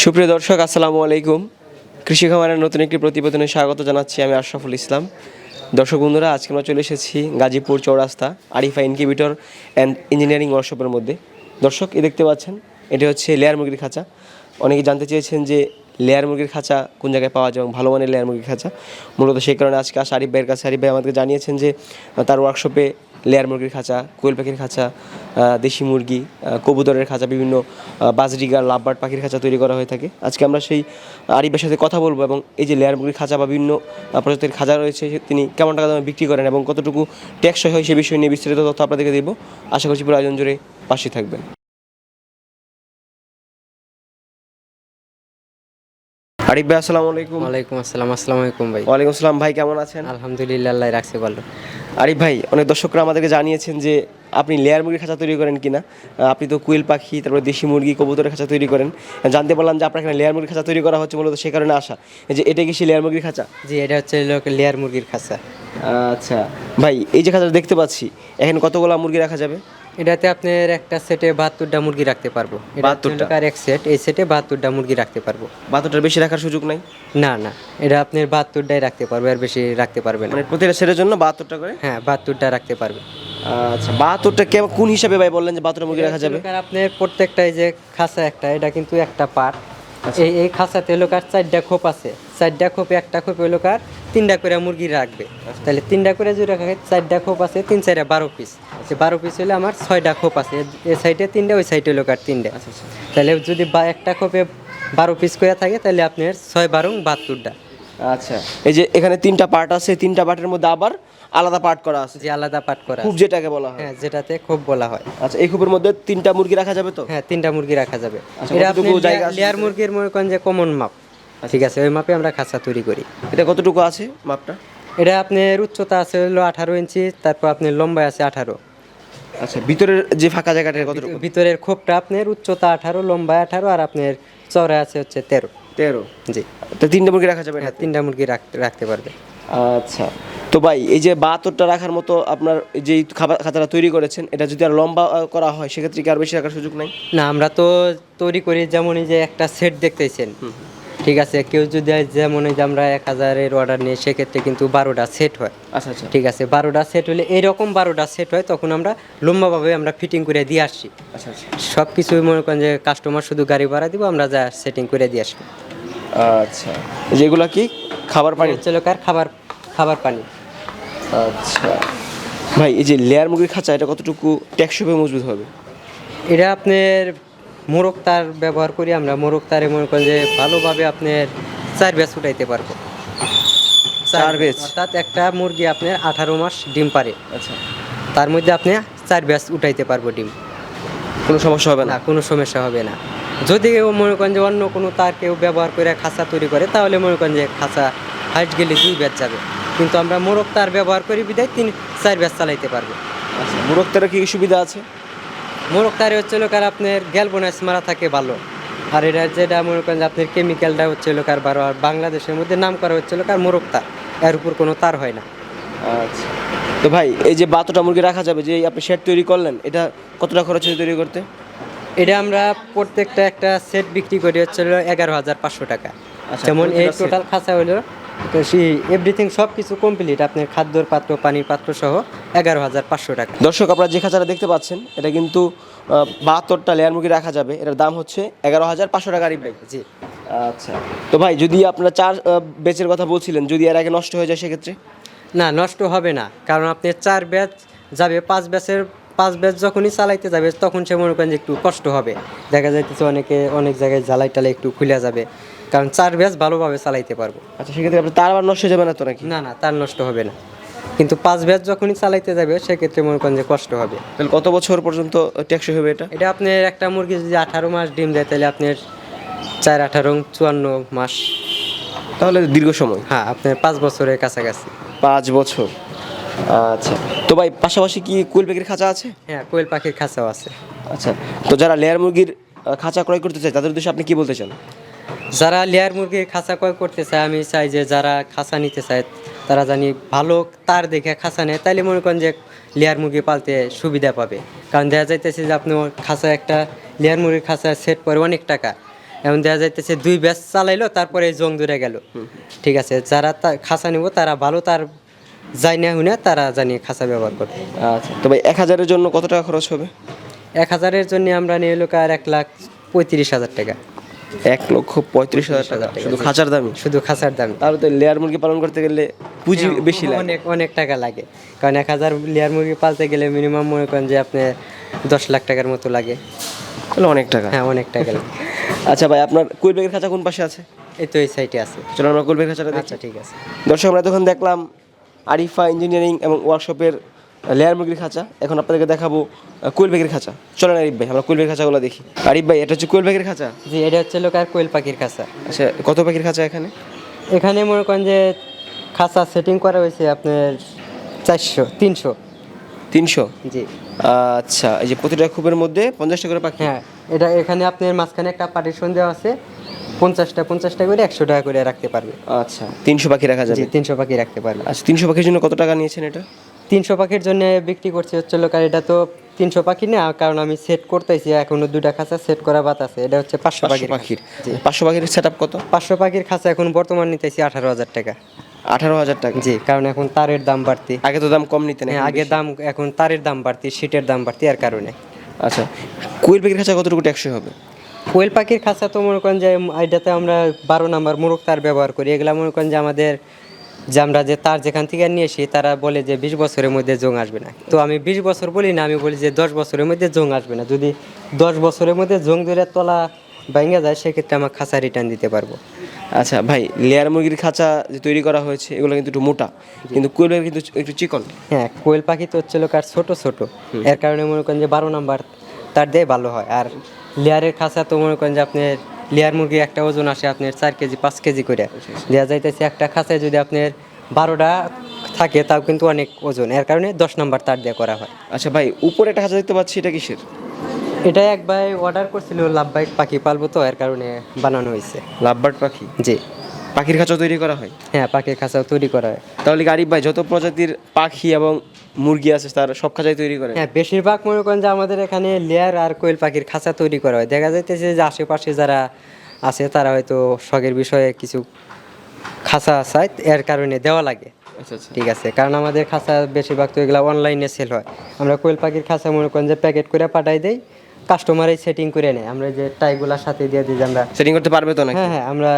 সুপ্রিয় দর্শক, আসসালামু আলাইকুম। কৃষি খামারের নতুন একটি প্রতিবেদনে স্বাগত জানাচ্ছি আমি আশরাফুল ইসলাম। দর্শক বন্ধুরা, আজকে আমরা চলে এসেছি Gazipur Chowrasta Arifa incubator and engineering ওয়ার্কশপের মধ্যে। দর্শক এ দেখতে পাচ্ছেন, এটি হচ্ছে লেয়ার মুরগির খাঁচা। অনেকে জানতে চেয়েছেন যে লেয়ার মুরগির খাঁচা কোন জায়গায় পাওয়া যায় এবং ভালো মানের লেয়ার মুরগির খাঁচা। মূলত সেই কারণে আজকে আসা আরিফ ভাইয়ের কাছে, আরিফ ভাই আমাদেরকে জানিয়েছেন যে তার ওয়ার্কশপে লেয়ার মুরগির খাঁচা কোয়েল পাখির খাঁচা দেশি মুরগি কবুতরের খাঁচা বিভিন্ন বাজরিগার লাভবার্ড পাখির খাঁচা তৈরি করা হয়ে থাকে। আজকে আমরা সেই আরিফের সাথে কথা বলব এবং এই যে লেয়ার মুরগির খাঁচা বা বিভিন্ন প্রজাতির খাঁচা রয়েছে সে- তিনি কেমন টাকা দামে বিক্রি করেন এবং কতটুকু টেকসই হয় সে বিষয় নিয়ে বিস্তারিত তথ্য আপনাদেরকে দেবো। আশা করছি পুরো আয়োজন জুড়ে পাশে থাকবেন। আরিফ ভাই আসসালামু আলাইকুম। ওয়ালাইকুম আসসালাম আসসালামু আলাইকুম ভাই। ওয়ালাইকুম আসসালাম ভাই কেমন আছেন? আলহামদুলিল্লাহ আল্লাহ রাখছে ভালো। আরিফ ভাই অনেক দর্শকরা আমাদেরকে জানিয়েছেন যে আপনি লেয়ার মুরগির খাঁচা তৈরি করেন কিনা। আপনি তো কুইল পাখি তারপরে দেশি মুরগি কবুতরের খাঁচা তৈরি করেন। জানতে পারলাম যে আপনার এখানে লেয়ার মুরগির খাঁচা তৈরি করা হচ্ছে মূলত সে কারণে আসা। যে এটা কি সেই লেয়ার মুরগির খাঁচা? জি এটা হচ্ছে লেয়ার মুরগির খাঁচা। আচ্ছা। ভাই এই যে খাঁচাটা দেখতে পাচ্ছি এখানে কতগুলো মুরগি রাখা যাবে? এটাতে আপনার একটা সেটে বাহাত্তরটা মুরগি রাখতে পারব। বাহাত্তর হচ্ছে 72 টা? লোকার এক সেট এই সেটে বাহাত্তরটা মুরগি রাখতে পারব। বাহাত্তরটা বেশি রাখার সুযোগ নাই? না না। এটা আপনার বাহাত্তরটাই রাখতে পারবে আর বেশি রাখতে পারবে না। মানে প্রতিটা সেটের জন্য বাহাত্তরটা করে? হ্যাঁ বাহাত্তরটা রাখতে পারবে। আচ্ছা বাহাত্তরটা কেমন কোন হিসাবে ভাই বললেন যে বাহাত্তর মুরগি রাখা যাবে? আপনার প্রত্যেকটাই এই যে খাসা একটা এটা কিন্তু একটা পার্ট এই এই খাঁচাতে লোকার চারটা খোপ আছে। চারটা খোপে একটা খোপে লোকার তিনটা করে মুরগি রাখবে। তাহলে তিনটা করে যদি রাখে চারটা খোপ আছে তিন চারটা বারো পিস সে বারো পিস হলে আমার ছয়টা খোপ আছে। এই সাইডে তিনটা ওই সাইডে লোকার তিনটা। তাহলে যদি বা একটা খোপে বারো পিস করে থাকে তাহলে আপনার ছয় বারো বাহাত্তরটা। আচ্ছা এই যে এখানে তিনটা পার্ট আছে তিনটা পার্টের মধ্যে আবার আলাদা পার্ট করা আছে। যে আলাদা পাট করা খুব যেটাকে বলা হয়। হ্যাঁ যেটাতে খোপ বলা হয়। আচ্ছা এই খুবের মধ্যে তিনটা মুরগি রাখা যাবে তো? হ্যাঁ তিনটা মুরগি রাখা যাবে। আচ্ছা, এটা আপনি লেয়ার মুরগির মনে করেন যে কমন মাপ ঠিক আছে ওই মাপে আমরা খাঁচা তৈরি করি। এটা কতটুকু আছে মাপটা? এটা আপনার উচ্চতা আছে হলো আঠারো ইঞ্চি তারপর আপনার লম্বায় আছে আঠারো। আচ্ছা ভিতরের যে ফাঁকা জায়গাটা কতটুকু? ভিতরের খোপটা আপনার উচ্চতা আঠারো লম্বায় আঠারো আর আপনার চওড়া আছে হচ্ছে তেরো। তেরো? জি। তো তিনটা মুরগি রাখা যাবে হ্যাঁ তিনটা মুরগি রাখতে রাখতে পারবে। আচ্ছা। তো ভাই এই যে বাহাত্তরটা রাখার মতো আপনার যে খাবার খাতাটা তৈরি করেছেন এটা যদি আর লম্বা করা হয় সেক্ষেত্রে কি আর বেশি রাখার সুযোগ নাই? না আমরা তো তৈরি করি যেমন এই যে একটা সেট দেখতেছেন। ঠিক আছে কেউ যদি যেমন এই যে আমরা এক হাজারের অর্ডার নিই সেক্ষেত্রে কিন্তু বারোটা সেট হয়। আচ্ছা আচ্ছা। ঠিক আছে বারোটা সেট হলে এইরকম বারোটা সেট হয় তখন আমরা লম্বাভাবে আমরা ফিটিং করে দিয়ে আসছি। আচ্ছা আচ্ছা। সব কিছুই মনে করেন যে কাস্টমার শুধু গাড়ি ভাড়া দিব আমরা যা সেটিং করে দিয়ে আসব। আচ্ছা। যেগুলো কি? খাবার পানি? হচ্ছে লোকার খাবার খাবার পানি। আচ্ছা। ভাই এই যে লেয়ার মুরগির খাঁচা এটা কতটুকু টেকসই মজবুত হবে? এটা আপনার মোরগ তার ব্যবহার করি আমরা। মোরগ তারে মনে করেন যে ভালোভাবে আপনার চার ব্যাস উঠাইতে পারব। চার ব্যাচ? অর্থাৎ একটা মুরগি আপনার আঠারো মাস ডিম পারে। আচ্ছা। তার মধ্যে আপনি চার ব্যাস উঠাইতে পারব ডিম। কোনো সমস্যা হবে না? না কোনো সমস্যা হবে না। যদি কেউ মনে করেন যে অন্য কোনো তার কেউ ব্যবহার করে খাঁচা তৈরি করে তাহলে মনে করেন যে খাঁচা হাইট গেলে দুই ব্যাচ যাবে। কিন্তু আমরা মোরগ তার ব্যবহার করি বিদায় তিন চার ব্যাস চালাইতে পারব। আচ্ছা মুরগতারা কি কি সুবিধা আছে? মোরগ তারে হচ্ছে লোকার আপনার গ্যালবোনাইস মারা থাকে ভালো। আর এটা যেটা মনে করেন যে আপনার কেমিক্যালটা হচ্ছে লোকার বারো আর বাংলাদেশের মধ্যে নাম করা হচ্ছে লোকার মোরগ তার। এর উপর কোনো তার হয় না। আচ্ছা। তো ভাই এই যে বাতটা মুরগি রাখা যাবে যে আপনি শেড তৈরি করলেন এটা কতটা খরচ হয়েছে তৈরি করতে? এটা আমরা প্রত্যেকটা একটা সেট বিক্রি করি হচ্ছে এগারো হাজার পাঁচশো টাকা। আচ্ছা, যেমন এই টোটাল খাঁচা হলো এভরিথিং সব কিছু কমপ্লিট আপনার খাদ্যর পাত্র পানির পাত্র সহ এগারো হাজার পাঁচশো টাকা। দর্শক আপনারা যে খাঁচাটা দেখতে পাচ্ছেন এটা কিন্তু বাহাত্তরটা লেয়ার মুরগি রাখা যাবে। এটার দাম হচ্ছে এগারো হাজার পাঁচশো টাকা ভাই জি। আচ্ছা। তো ভাই যদি আপনারা চার বেচের কথা বলছিলেন যদি এর আগে নষ্ট হয়ে যায় সেক্ষেত্রে? না নষ্ট হবে না। কারণ আপনি চার ব্যাচ যাবে পাঁচ ব্যাচের পাঁচ ব্যাচ যখনই চালাইতে যাবে তখন সে মনে করেন যে একটু কষ্ট হবে। দেখা যাইতেছে অনেকে অনেক জায়গায় জ্বালাই টালাই একটু খুলে যাবে। কারণ চার ব্যাচ ভালোভাবে চালাইতে পারব। আচ্ছা সেক্ষেত্রে আপনার তার আবার নষ্ট হয়ে যাবে না তো নাকি? না না তার নষ্ট হবে না। কিন্তু পাঁচ ব্যাচ যখনই চালাইতে যাবে সেক্ষেত্রে মনে করেন যে কষ্ট হবে। তাহলে কত বছর পর্যন্ত টেকসই হবে এটা? এটা আপনার একটা মুরগি যদি আঠারো মাস ডিম দেয় তাহলে আপনার চার আঠারো চুয়ান্ন মাস। তাহলে দীর্ঘ সময়? হ্যাঁ আপনার পাঁচ বছরের কাছাকাছি। পাঁচ বছর। আচ্ছা তো ভাই পাশাপাশি কি কুইল পাখির খাঁচা আছে? হ্যাঁ কোয়েল পাখির খাঁচাও আছে। আচ্ছা তো যারা লেয়ার মুরগির খাঁচা ক্রয় করতে চায় তাদের উদ্দেশ্যে আপনি কি বলতে চান? যারা লেয়ার মুরগির খাঁচা ক্রয় করতে চায় আমি চাই যে যারা খাঁচা নিতে চায় তারা জানি ভালো তার দেখে খাঁচা নেয় তাইলে মনে করেন যে লেয়ার মুরগি পালতে সুবিধা পাবে। কারণ দেখা যাইতেছে যে আপনি খাঁচা একটা লেয়ার মুরগির খাঁচা সেট পরে অনেক টাকা। এখন দেখা যাইতেছে দুই ব্যাচ চালাইলো তারপরে জং দূরে গেল। ঠিক আছে যারা তা- খাঁচা নিব তারা ভালো তার যাই না হুনে তারা জানি খাঁচা ব্যবহার করবে। আচ্ছা তবে এক হাজারের জন্য কত টাকা খরচ হবে? এক হাজারের জন্য আমরা নিয়ে এলো আর এক লাখ পঁয়ত্রিশ হাজার টাকা। এক লক্ষ পঁয়ত্রিশ হাজার টাকা। শুধু খাঁচার দামই শুধু খাঁচার দাম। তাহলে তো লেয়ার মুরগি পালন করতে গেলে পুঁজি বেশি লাগে। অনেক অনেক টাকা লাগে। কারণ এক হাজার লেয়ার মুরগি পালতে গেলে মিনিমাম মনে করেন যে আপনি দশ লাখ টাকার মতো লাগে। তাহলে অনেক টাকা। হ্যাঁ অনেক টাকা লাগে। আচ্ছা ভাই আপনার কুইল ব্যাগের খাঁচা কোন পাশে আছে? এই তো এই সাইটে আছে। চলো আমরা কুইল ব্যাগের খাঁচাটা আচ্ছা ঠিক আছে। দর্শক আমরা তখন দেখলাম আরিফা ইঞ্জিনিয়ারিং এবং ওয়ার্কশপের লেয়ার মুরগির খাঁচা। এখন আপনাদেরকে দেখাবো কুইল ব্যাগের খাঁচা। চলেন আরিফ ভাই আমরা কুইল ব্যাগের খাঁচাগুলো দেখি। আরিফ ভাই এটা হচ্ছে কুইল ব্যাগের খাঁচা? জি এটা হচ্ছে লোক আর কোয়েল পাখির খাঁচা। আচ্ছা কত পাখির খাঁচা এখানে? এখানে মনে করেন যে খাঁচা সেটিং করা হয়েছে আপনার চারশো তিনশো। তিনশো? জি। আচ্ছা এই যে প্রতিটা খুবের মধ্যে পঞ্চাশটা করে পাখি? হ্যাঁ এটা এখানে আপনার মাঝখানে একটা পার্টিশন দেওয়া আছে। পঞ্চাশটা পঞ্চাশটা করে একশো টাকা করে রাখতে পারবে। আচ্ছা তিনশো পাখি রাখা যাবে? তিনশো পাখি রাখতে পারবে। আচ্ছা তিনশো পাখির জন্য কত টাকা নিয়েছেন এটা? তিনশো পাখির জন্য বিক্রি করছি হচ্ছে লোক আর এটা তো তিনশো পাখি না কারণ আমি সেট করতেছি এখনও দুটা খাঁচা সেট করা বাত আছে। এটা হচ্ছে পাঁচশো পাখির পাখির। পাঁচশো পাখির সেট আপ কত? পাঁচশো পাখির খাঁচা এখন বর্তমান নিতেছি আঠারো হাজার টাকা। আঠারো হাজার টাকা? জি কারণ এখন তারের দাম বাড়তি। আগে তো দাম কম নিতে হ্যাঁ, আগে দাম এখন তারের দাম বাড়তি শীটের দাম বাড়তি আর কারণে। আচ্ছা কুইল পাখির খাঁচা কতটুকু ট্যাক্সই হবে? কোয়েল পাখির খাঁচা তো মনে করেন যে এটাতে আমরা বারো নাম্বার মোরগ তার ব্যবহার করি। এগুলা মনে করেন যে আমাদের যে আমরা যে তার যেখান থেকে নিয়ে আসি তারা বলে যে বিশ বছরের মধ্যে জং আসবে না। তো আমি বিশ বছর বলি না আমি বলি যে দশ বছরের মধ্যে জং আসবে না। যদি দশ বছরের মধ্যে জং ধরে তলা ভেঙে যায় সেক্ষেত্রে আমার খাঁচা রিটার্ন দিতে পারব। আচ্ছা ভাই লেয়ার মুরগির খাঁচা যে তৈরি করা হয়েছে এগুলো কিন্তু একটু মোটা কিন্তু কোয়েল পাখি কিন্তু একটু চিকন। হ্যাঁ কোয়েল পাখি তো হচ্ছে লোক আর ছোটো। ছোটো এর কারণে মনে করেন যে বারো নাম্বার তার দিয়ে ভালো হয়। আর লেয়ারের খাঁচা তো মনে করেন যে আপনার লেয়ার মুরগি একটা ওজন আসে আপনার চার কেজি পাঁচ কেজি করে। দেওয়া যাইতেছে একটা খাঁচায় যদি আপনার বারোটা থাকে তাও কিন্তু অনেক ওজন। এর কারণে দশ নম্বর তার দিয়ে করা হয়। আচ্ছা ভাই উপরে একটা খাঁচা দেখতে পাচ্ছি এটা কিসের? এটা এক ভাই অর্ডার করছিল লাভবাইক পাখি পালবো তো এর কারণে বানানো হয়েছে লাভবার্ড পাখি? জি। পাখির খাঁচা তৈরি করা হয়? হ্যাঁ পাখির খাঁচাও তৈরি করা হয়। তাহলে গারিব ভাই যত প্রজাতির পাখি এবং মুরগি আছে তার সব খাঁচাই তৈরি করে? হ্যাঁ বেশিরভাগ মনে করেন যে আমাদের এখানে লেয়ার আর কোয়েল পাখির খাঁচা তৈরি করা হয়। দেখা যাইতেছে যে আশেপাশে যারা আছে তারা হয়তো শখের বিষয়ে কিছু খাঁচা চায় এর কারণে দেওয়া লাগে। আচ্ছা আচ্ছা। ঠিক আছে কারণ আমাদের খাঁচা বেশিরভাগ তো এগুলো অনলাইনে সেল হয়। আমরা কোয়েল পাখির খাঁচা মনে করেন যে প্যাকেট করে পাঠাই দেই কাস্টমারই সেটিং করে নেয়। আমরা যে টাইগুলার সাথে দিয়ে দিই আমরা সেটিং করতে পারবে তো না হ্যাঁ হ্যাঁ আমরা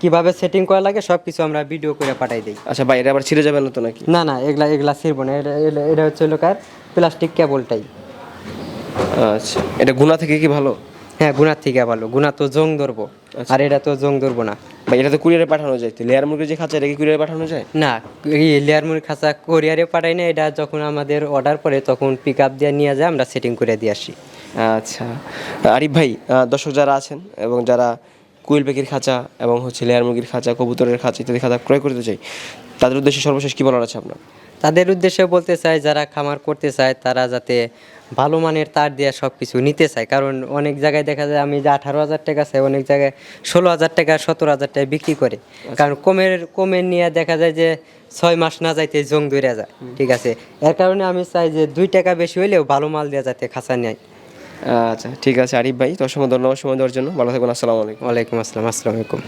কীভাবে সেটিং করা লাগে সব কিছু আমরা ভিডিও করে পাঠাই দিই। আচ্ছা ভাই এটা আবার ছিঁড়ে যাবে না তো নাকি? না না এগুলা এগুলা ছিড়বো না। এটা এটা- হচ্ছে লোকার প্লাস্টিক কেবলটাই আচ্ছা এটা গুণা থেকে কি ভালো? হ্যাঁ গুণার থেকে ভালো। গুণা তো জং ধরবো আর এটা তো জং ধরবো না। ভাই এটা তো কুরিয়ারে পাঠানো যায়। তো লেয়ার মুরগির যে খাঁচা এটা কি কুরিয়ারে পাঠানো যায়? না এই লেয়ার মুড়ি খাঁচা কোরিয়ারে পাঠাই না। এটা যখন আমাদের অর্ডার পরে তখন পিক আপ দিয়ে নিয়ে যায় আমরা সেটিং করে দিয়ে আসি। আচ্ছা। আরিফ ভাই দর্শক যারা আছেন এবং যারা কুইল পাখির খাঁচা এবং হচ্ছে লেয়ার মুরগির খাঁচা কবুতরের খাঁচা ইত্যাদি খাঁচা ক্রয় করতে চাই। তাদের উদ্দেশ্যে সর্বশেষ কী বলার আছে আপনার? তাদের উদ্দেশ্যে বলতে চাই যারা খামার করতে চায় তারা যাতে ভালো মানের তার দিয়ে সব কিছু নিতে চায়। কারণ অনেক জায়গায় দেখা যায় আমি যে আঠারো হাজার টাকা চাই অনেক জায়গায় ষোলো হাজার টাকা সতেরো হাজার টাকা বিক্রি করে। কারণ কমের কমের নিয়ে দেখা যায় যে ছয় মাস না যাইতে জং ধরে যায়। ঠিক আছে? এর কারণে আমি চাই যে দুই টাকা বেশি হইলেও ভালো মাল দেওয়া যাতে খাঁচা নেয়। আচ্ছা ঠিক আছে, আরিফ ভাই তোর সময় ধন্যবাদ সময় দেওয়ার জন্য। ভালো থাকবেন, আসসালামু আলাইকুম। ওয়ালাইকুম আসসালাম, আসসালামু আলাইকুম।